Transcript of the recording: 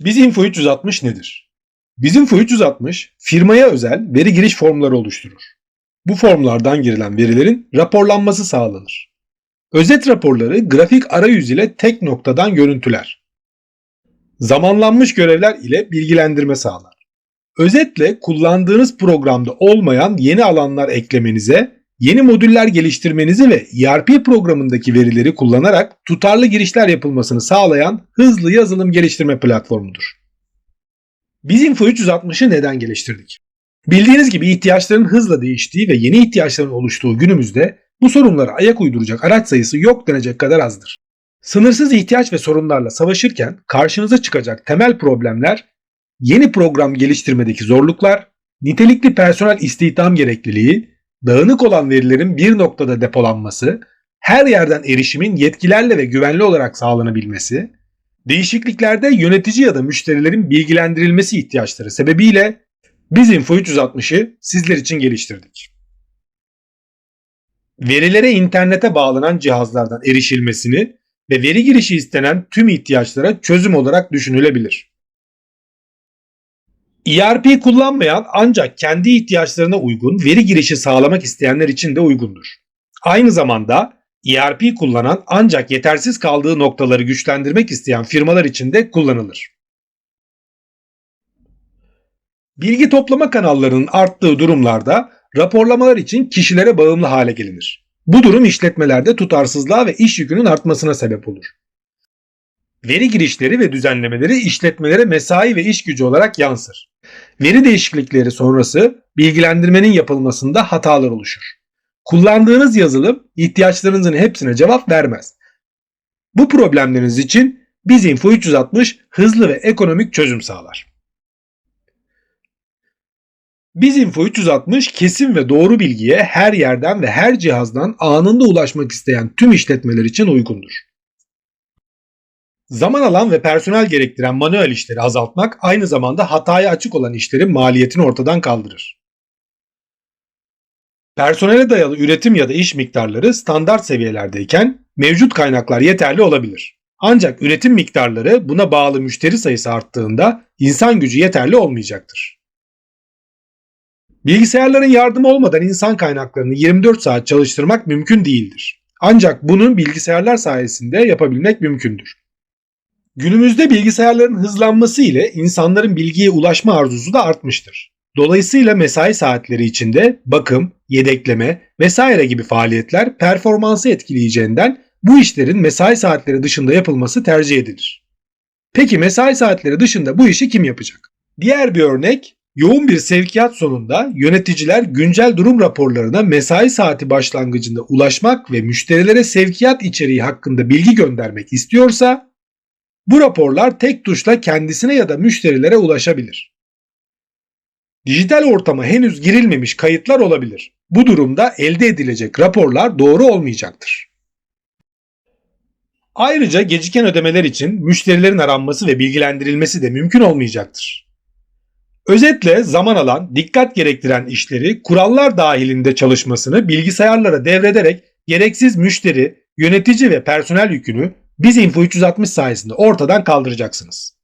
Bizinfo 360 nedir? Bizinfo 360 firmaya özel veri giriş formları oluşturur. Bu formlardan girilen verilerin raporlanması sağlanır. Özet raporları grafik arayüz ile tek noktadan görüntüler. Zamanlanmış görevler ile bilgilendirme sağlar. Özetle kullandığınız programda olmayan yeni alanlar eklemenize, yeni modüller geliştirmenizi ve ERP programındaki verileri kullanarak tutarlı girişler yapılmasını sağlayan hızlı yazılım geliştirme platformudur. Biz Info 360'ı neden geliştirdik? Bildiğiniz gibi ihtiyaçların hızla değiştiği ve yeni ihtiyaçların oluştuğu günümüzde bu sorunlara ayak uyduracak araç sayısı yok denecek kadar azdır. Sınırsız ihtiyaç ve sorunlarla savaşırken karşınıza çıkacak temel problemler yeni program geliştirmedeki zorluklar, nitelikli personel istihdam gerekliliği, dağınık olan verilerin bir noktada depolanması, her yerden erişimin yetkilerle ve güvenli olarak sağlanabilmesi, değişikliklerde yönetici ya da müşterilerin bilgilendirilmesi ihtiyaçları sebebiyle biz Info 360'ı sizler için geliştirdik. Verilere internete bağlanan cihazlardan erişilmesini ve veri girişi istenen tüm ihtiyaçlara çözüm olarak düşünülebilir. ERP kullanmayan ancak kendi ihtiyaçlarına uygun veri girişi sağlamak isteyenler için de uygundur. Aynı zamanda ERP kullanan ancak yetersiz kaldığı noktaları güçlendirmek isteyen firmalar için de kullanılır. Bilgi toplama kanallarının arttığı durumlarda raporlamalar için kişilere bağımlı hale gelinir. Bu durum işletmelerde tutarsızlığa ve iş yükünün artmasına sebep olur. Veri girişleri ve düzenlemeleri işletmelere mesai ve iş gücü olarak yansır. Veri değişiklikleri sonrası bilgilendirmenin yapılmasında hatalar oluşur. Kullandığınız yazılım ihtiyaçlarınızın hepsine cevap vermez. Bu problemleriniz için Bizinfo 360 hızlı ve ekonomik çözüm sağlar. Bizinfo 360 kesin ve doğru bilgiye her yerden ve her cihazdan anında ulaşmak isteyen tüm işletmeler için uygundur. Zaman alan ve personel gerektiren manuel işleri azaltmak aynı zamanda hataya açık olan işlerin maliyetini ortadan kaldırır. Personele dayalı üretim ya da iş miktarları standart seviyelerdeyken mevcut kaynaklar yeterli olabilir. Ancak üretim miktarları buna bağlı müşteri sayısı arttığında insan gücü yeterli olmayacaktır. Bilgisayarların yardımı olmadan insan kaynaklarını 24 saat çalıştırmak mümkün değildir. Ancak bunu bilgisayarlar sayesinde yapabilmek mümkündür. Günümüzde bilgisayarların hızlanması ile insanların bilgiye ulaşma arzusu da artmıştır. Dolayısıyla mesai saatleri içinde bakım, yedekleme vesaire gibi faaliyetler performansı etkileyeceğinden bu işlerin mesai saatleri dışında yapılması tercih edilir. Peki mesai saatleri dışında bu işi kim yapacak? Diğer bir örnek Yoğun bir sevkiyat sonunda yöneticiler güncel durum raporlarına mesai saati başlangıcında ulaşmak ve müşterilere sevkiyat içeriği hakkında bilgi göndermek istiyorsa bu raporlar tek tuşla kendisine ya da müşterilere ulaşabilir. Dijital ortama henüz girilmemiş kayıtlar olabilir. Bu durumda elde edilecek raporlar doğru olmayacaktır. Ayrıca geciken ödemeler için müşterilerin aranması ve bilgilendirilmesi de mümkün olmayacaktır. Özetle zaman alan, dikkat gerektiren işleri kurallar dahilinde çalışmasını bilgisayarlara devrederek gereksiz müşteri, yönetici ve personel yükünü biz Info 360 sayesinde ortadan kaldıracaksınız.